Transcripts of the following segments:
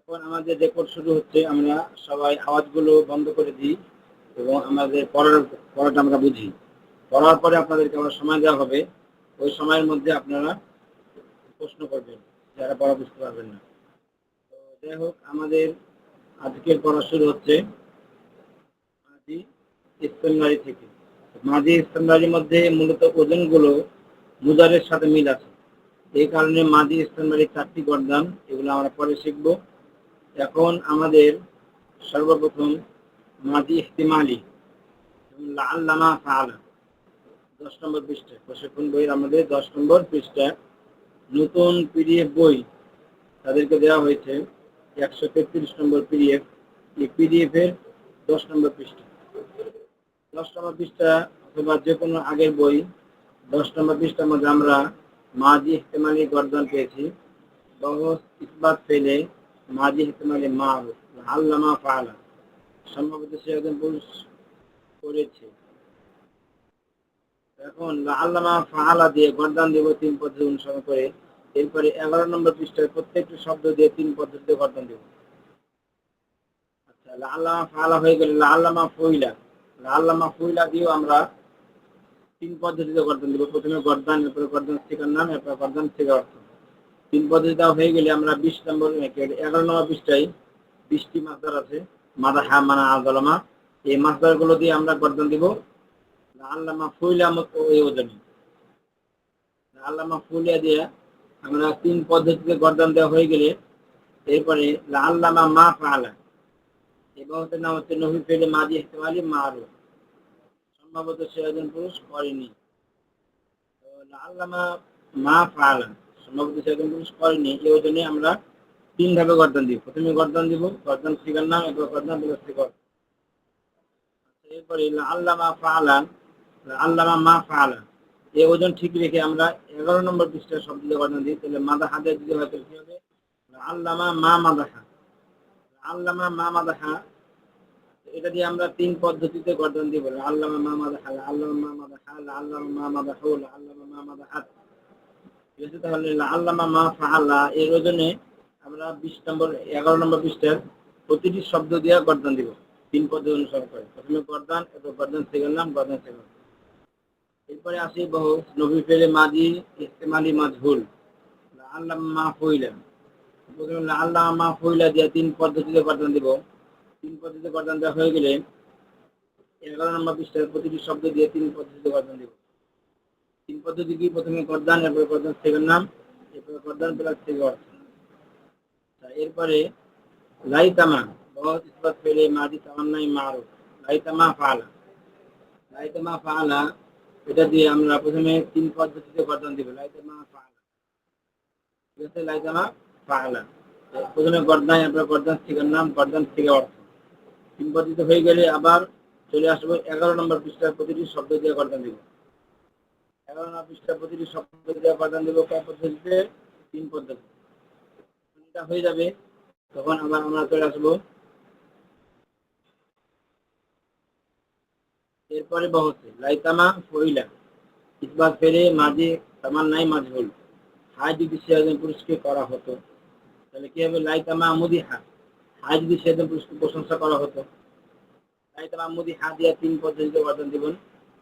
এখন আমাদের রেকর্ড শুরু হচ্ছে, আমরা সবাই আওয়াজগুলো বন্ধ করে দিই এবং আমাদের পড়ার পড়াটা আমরা বুঝি। পড়ার পরে আপনাদেরকে আমরা সময় দেওয়া হবে। ওই সময়ের মধ্যে আপনারা প্রশ্ন করবেন, যারা পড়া বুঝতে পারবেন না। তো যাই হোক, আমাদের আজকের পড়া শুরু হচ্ছে মাঝি ইস্তেমনারি থেকে। মাঝি ইস্তেমনারির মধ্যে মূলত ওজনগুলো মুজারের সাথে মিল আছে। এই কারণে মাঝি ইস্তেমনারির চারটি গরদান, এগুলো আমরা পরে শিখব। এখন আমাদের সর্বপ্রথম মাঝি ইহতিমালি আল্লামা ফাআলা, দশ নম্বর পৃষ্ঠা। প্রশিক্ষণ বইয়ের আমাদের দশ নম্বর পৃষ্ঠা। নতুন পিডিএফ বই তাদেরকে দেওয়া হয়েছে, একশো তেত্রিশ নম্বর পিডিএফ। এই পিডিএফ এর দশ নম্বর পৃষ্ঠা। দশ নম্বর পৃষ্ঠা অথবা যে কোনো আগের বই, দশ নম্বর পৃষ্ঠার মধ্যে আমরা মাজি ইহতেমালি গর্দন পেয়েছি। বহস ইসবাত ফেলে মাজি ইহতেমালি মা আল্লামা ফাআলা সম্ভবত সে একজন পুরুষ করেছে। এখন আল্লামা ফাহালা দিয়ে গরদান দেব তিন পদ্ধতি অনুসরণ করে, এরপরে এগারো নম্বর পৃষ্ঠায় প্রত্যেকটি শব্দ দিয়ে তিন পদ্ধতিতে গরদান দেব। আচ্ছা আল্লামা ফাহালা হয়ে গেলে আল্লামা ফইলা। আল্লামা ফইলা দিয়েও আমরা তিন পদ্ধতিতে গর্দান দেব। প্রথমে গর্দান, এরপরে গর্দান শিকার নাম, এরপরে গর্দান শিকার অর্থ। তিন পদ্ধতি দেওয়া হয়ে গেলে আমরা বিশ নম্বর এগারো নম্বর পৃষ্ঠায় বিশটি মাসদার আছে মাদা হা মানা, আজলামা। এই মাসদারগুলো দিয়ে আমরা গর্দান দিব। আল্লামা ফুইলা মতো এই ওজনে আল্লামা ফুলিয়া দিয়ে আমরা তিন পদ্ধতিতে গর্দান দেওয়া হয়ে গেলে এরপরে আল্লামা মা ফালা এবং হচ্ছে নাম হচ্ছে নবী ফেলে মাজি ইহতেমালি মা আরও সম্ভবত সে একজন পুরুষ করেনি তো আল্লামা মা ফালা সম্ভবত সে একজন পুরুষ করেনি, এই ওজনে আমরা তিন ধাপে গর্দান দিব। প্রথমে গর্দান দিব, গর্দান শিকার নাম, এরপর গর্দান বিলাস শিকার এরপরে আল্লামা ফালান, আল্লামা মা ফালা এই ওজন ঠিক রেখে আমরা এগারো নম্বর পৃষ্ঠার শব্দ দিয়ে গঠন দিই, তাহলে মাদা হাতে যদি হয় তাহলে কি হবে? আল্লামা মা মাদাহা। আল্লামা মা মাদাহা, এটা দিয়ে আমরা তিন পদ্ধতিতে গঠন দিব। আল্লামা মা মাদাহা আল্লামা মা মাদাহা আল্লামা মা মাদাহা আল্লামা মা মাদাহাত ঠিক আছে তাহলে আল্লামা মা ফালা এর ওজনে আমরা বিশ নম্বর, এগারো নম্বর পৃষ্ঠার প্রতিটি শব্দ দিয়ে গর্দান দিব। তিন পদ্ধতি অনুসরণ করে। প্রথমে গর্দান, এরপর গর্দান সেকেন্ড নাম, গর্দান সেকেন্ড এরপরে আসি বহু নবী ফেলে মাজি, ইস্তেমালি মাজহুল আল্লাহ মা ফইলা। প্রথমে আল্লাহ মা ফইলা দিয়ে তিন পদ্ধতিতে গর্দান দিব। তিন পদ্ধতিতে গর্দান দেওয়া হয়ে গেলে এগারো নম্বর পৃষ্ঠার প্রতিটি শব্দ দিয়ে তিন পদ্ধতিতে গর্দান দিব। তিন পদ্ধতি কি? প্রথমে করদান, এরপরে করদান সেকেন্ড নাম, এরপরে করদান প্লাস থেকে অর্থ এরপরে লাইতামা, বহুত ইসবাত পেলে মাদি তামান্নাই মারুফ লাইতামা ফালা। লাইতামা ফালা, এটা দিয়ে আমরা প্রথমে তিন পদ্ধতিতে করদান দিব। লাইতামা ফালা। ঠিক আছে? লাইতামা ফালা। প্রথমে করদান, এরপরে করদান শিখার নাম, করদান শিখে অর্থ। তিন পদ্ধতি হয়ে গেলে আবার চলে আসব এগারো নম্বর পৃষ্ঠার প্রতিটি শব্দ দিয়ে করদান দিব। এগারো পৃষ্ঠার প্রতিটি শব্দ দিব, কয় পদ্ধতিতে তিন পদ্ধতি হয়ে যাবে, তখন আসব। এরপরে বহতে, লাইতামা ফইলা ইসবাত ফেলে মাঝে তামান নাই মাজহুল হাই যদি সে একজন পুরুষকে করা হতো, তাহলে কি হবে? লাইতামা মুদি হা হাই যদি সে একজন পুরুষকে প্রশংসা করা হতো। লাইতামা মুদি হা দিয়ে তিন পদ্ধতিতে বর্ধন দিবেন।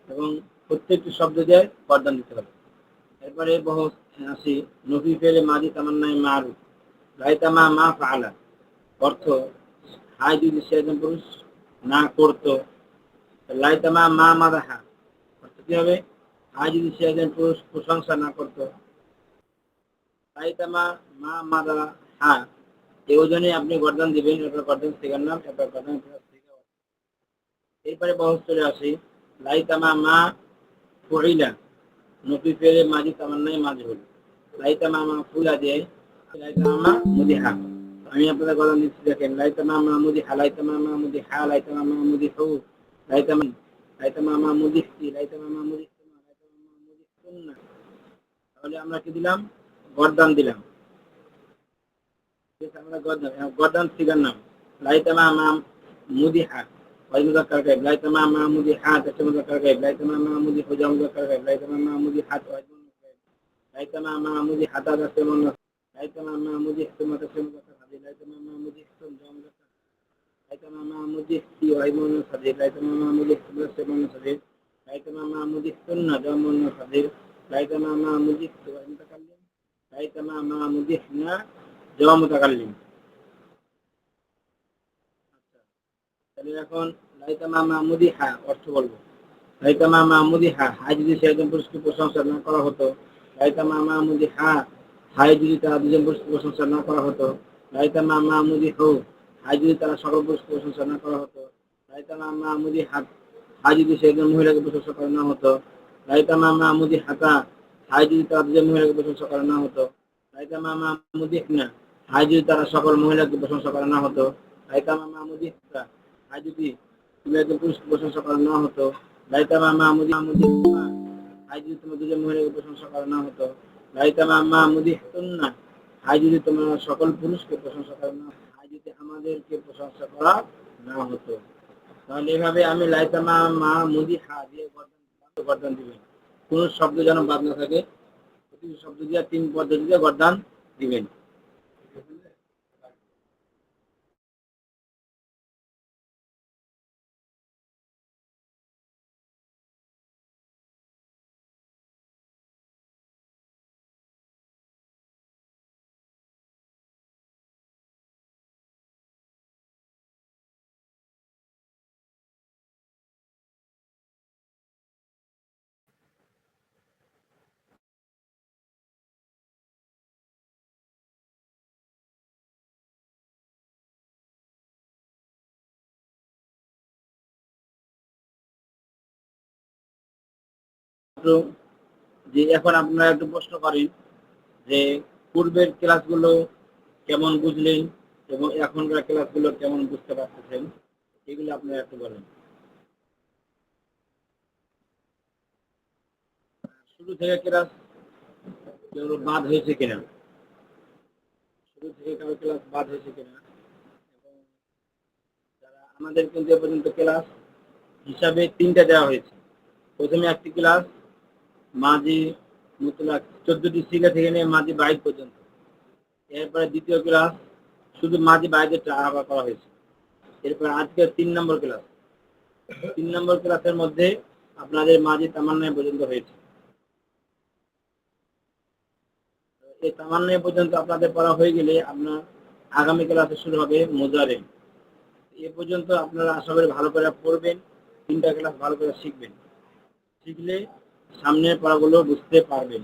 এবং প্রত্যেকটি শব্দ দিয়ে বর্ধন দিতে হবে। এরপরে বহু আসি নফি ফেলে মাঝি তামান্নাই মারু লাইতামা মা ফালা। অর্থ হাই যদি সে একজন পুরুষ না করতো, লাইতামা মা মাদাহা। অর্থাৎ কি হবে? আজ যদি সে একজন পুরুষ প্রশংসা না করতো। লাইতামা মা মাদা হা এই ওজনে আপনি গর্দান দিবেন, এরপর গর্দান সেকেন্ড নাম, এরপর গর্দান এরপরে বহস চলে আসি। লাইতামা মা ফহিলা নফি ফেরে মাঝি তামান্নাই মাঝ হল লাইতামা মা ফুলা দিয়ে লাইতামা মা মুদিহা আমি আপনাদের দিচ্ছি দেখেন, লাইতামা মা মুদিহা লাইতামা মা মুদিহা লাইতামা মা মুদিহু লাইতামা লাইতামা মা মুদিহতি লাইতামা মা মুদিহতুমা লাইতামা মা মুদিহতুন্না তাহলে আমরা কি দিলাম? গর্দান দিলাম। আমরা গর্দান গর্দান নাম। লাইতামা মা মুদিহা ওই মুজাক্কার গায়ব লাইতামা মা মুদিহাত এটা মুজাক্কার গায়ব লাইতামা মা মুদিহুজা মুজাক্কার গায়ব লাইতামা মা মুদিহাত ওই মুজাক্কার গায়ব লাইতামা মা মুদিহাতা এটা মুজাক্কার লাইতামা মা মুদিহতুমা এটা মুজাক্কার হাদি লাইতামা মা মুদি মুদিহতি ওয়াই মুন্না সাদির রাইতামা মা মুদিহতি প্লাস মুন্না সাদির রাইতামা মা মুদিহতুন্না জা মুন্না সাদির রাইতামা মা মুদিহতু ওয়াই মুতাকাল্লিম রাইতামা মা মুদিহনা জা মুতাকাল্লিম আচ্ছা তাহলে এখন রাইতামা মা মুদিহা অর্থ বলব। রাইতামা মা মুদিহা হাই যদি সে একজন পুরুষকে প্রশংসা না করা হতো রাইতামা মা মুদিহা হাই যদি তারা দুজন পুরুষকে প্রশংসা না করা হতো রাইতামা মা মুদিহু হাই যদি তারা সকল পুরুষকে প্রশংসা না করা হতো রাইতামা মা মুদি হাত হাই যদি সে একজন মহিলাকে প্রশংসা করা না হতো রাইতামা মা মুদি হাতা হাই যদি তারা দুজন মহিলাকে প্রশংসা করা না হতো রাইতামা মা মুদিহনা হাই যদি তারা সকল মহিলাকে প্রশংসা করা না হতো রাইতামা মা যদি প্রশংসা করা না হতো। রাইতামা মা মুদি মুদিহা হাই যদি তোমার দুজন মহিলাকে প্রশংসা করা না হতো। রাইতামা মা মুদিহতুন্না হাই যদি তোমরা সকল পুরুষকে প্রশংসা করা না যদি আমাদেরকে প্রশংসা করা না হতো। তাহলে এভাবে আমি লাইতামা মা মুদি হা দিয়ে গর্দান গর্দান দিবেন। কোন শব্দ যেন বাদ না থাকে। প্রতিটি শব্দ দিয়ে তিন পদ্ধতিতে গর্দান দিবেন। তো যে এখন আপনারা একটু প্রশ্ন করেন যে পূর্বের ক্লাসগুলো কেমন বুঝলেন এবং এখনকার ক্লাসগুলো কেমন বুঝতে পারতেছেন? এগুলো আপনারা একটু বলেন। শুরু থেকে ক্লাস কেউ বাদ হয়েছে কিনা? শুরু থেকে কারও ক্লাস বাদ হয়েছে কিনা? এবং যারা আমাদের কিন্তু এ পর্যন্ত ক্লাস হিসাবে তিনটা দেওয়া হয়েছে। প্রথমে একটি ক্লাস মাঝি মুতলাক চোদ্দটি শিখা থেকে নিয়ে মাঝি বাইক পর্যন্ত। এরপরে দ্বিতীয় ক্লাস শুধু মাঝি বাইকের আহ্বা করা হয়েছে। এরপর আজকে তিন নম্বর ক্লাস তিন নম্বর ক্লাসের মধ্যে আপনাদের মাঝি তামান্নায় পর্যন্ত হয়েছে। এই তামান্নায় পর্যন্ত আপনাদের পড়া হয়ে গেলে আপনার আগামী ক্লাসে শুরু হবে মোজারে। এ পর্যন্ত আপনারা আশা করি ভালো করে পড়বেন, তিনটা ক্লাস ভালো করে শিখবেন। শিখলে সামনের পড়াগুলো বুঝতে পারবেন।